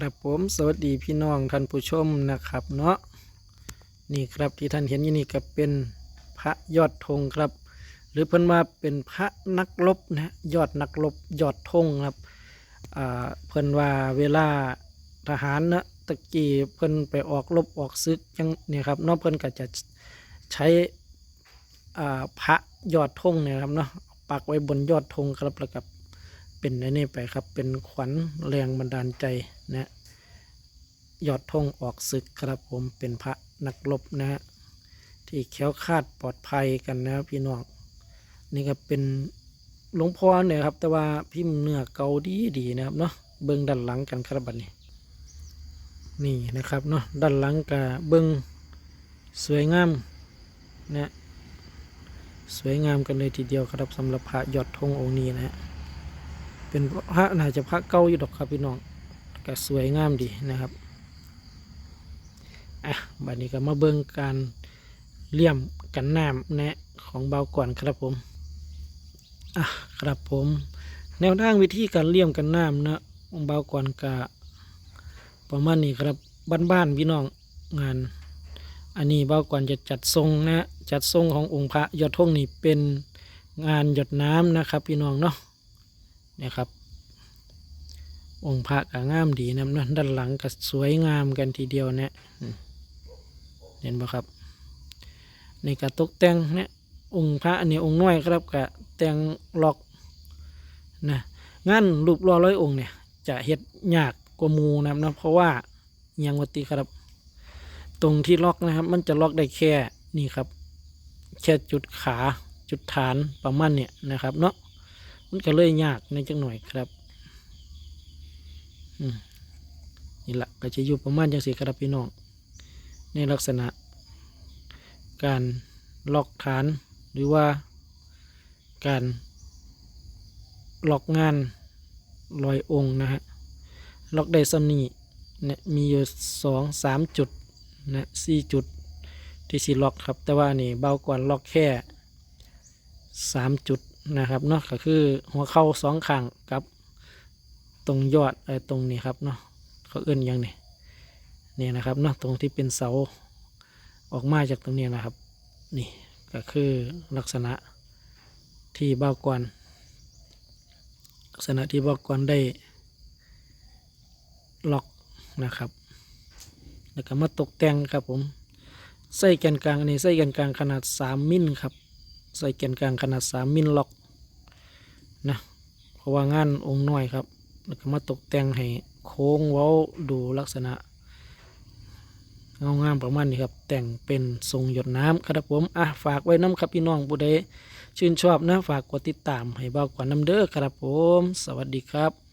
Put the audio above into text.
ครับผมสวัสดีพี่น้องท่านผู้ชมนะครับเนาะนี่ครับที่ท่านเห็นอยู่นี่ก็เป็นพระยอดธงครับ หรือเพิ่นว่าเป็นพระนักรบนะยอดนักรบยอดธงครับอ่าเพิ่นว่าเวลาทหารนะตะกี้เพิ่นไปออกรบออกซึกจังเนี่ยครับเนาะเพิ่นก็จะใช้อ่าพระยอดธงเนี่ยครับเนาะปักไว้บนยอดธงครับแล้วก็ เป็นอันนี้ไปครับ เป็นขวัญแรงบันดาลใจนะยอดธงออกศึกครับผมเป็นพระนักรบนะฮะที่แคล้วคาดปลอดภัยกันนะพี่น้องนี่ก็เป็นหลวงพ่อเนี่ยครับ แต่ว่าพิมพ์เนื้อเกาดีดีนะครับเนาะเบิ้องด้านหลังกันครับบัดนี้ นี่นะครับเนาะด้านหลังกับเบิ้องสวยงามนะสวยงามกันเลยทีเดียวครับสำหรับพระยอดธงองค์นี้นะฮะ เป็นพระน่าจะพระเก่าอยู่ดอกครับพี่น้องก็สวยงามดีนะครับอะบัดนี้ก็มาเบิ่งการเลี่ยมกันน้ำแนะของเบาก่อนครับผมอะครับผม แนวทางวิธีการเลี่ยมกันน้ำนะของเบาก่อนกะประมาณนี้ครับบ้านๆพี่น้องงาน อันนี้เบาก่อนจะจัดทรงนะจัดทรงขององค์พระยอดธงนี่เป็นงานหยดน้ำนะครับ พี่น้องเนาะ นี่ยครับ องค์พระก็งามดีนะด้านหลังก็สวยงามกันทีเดียวเนี่ยเห็นปะครับในการตกแต่งเนี่ยองค์พระอันนี้องค์น้อยครับก็แต่งล็อกนะงานรูปรอร้อยองค์เนี่ย จะเฮ็ดยากกว่ามูนะครับนะเพราะว่ายังวัติครับ ตรงที่ล็อกนะครับ มันจะล็อกได้แค่นี่ครับ แค่จุดขาจุดฐานประมาณเนี่ยนะครับเนาะ มันก็เลยยากในจังหน่อยครับนี่แหละก็จะอยู่ประมาณจังสีครับพี่น้อง ในลักษณะ การล็อกฐานหรือว่าการล็อกงานลอยองค์นะฮะล็อกได้ซัมนี่เนี่ยมีอยู่สองสามจุดนะสี่จุดที่สีล็อกครับ แต่ว่านี่เบากว่าล็อกแค่สามจุด นะครับเนาะก็คือหัวเข่าสองข้างกับ ตรงยอดไอ้ตรงนี้ครับเนาะเขาเอื้นยังนี่นี่นะครับเนาะตรงที่เป็นเสาออกมาจากตรงนี้นะครับ นี่ก็คือลักษณะที่บ้ากวนลักษณะที่บ้ากวนได้ล็อกนะครับ แล้วก็มาตกแต่งครับผมใส่แกนกลางอันนี้ใส่แกนกลางขนาด 3 มิลครับ ใส่แกนกลางขนาด 3 มิลล็อกนะเพราะว่างานองค์น้อยครับ แล้วก็มาตกแต่งให้โค้งเว้าดูลักษณะเงางามประมาณนี้ครับ แต่งเป็นทรงหยดน้ำครับผมอะฝากไว้น้ำครับพี่น้องผู้ใดชื่นชอบนะฝากกดติดตามให้เบากว่าน้ำเด้อครับผม สวัสดีครับ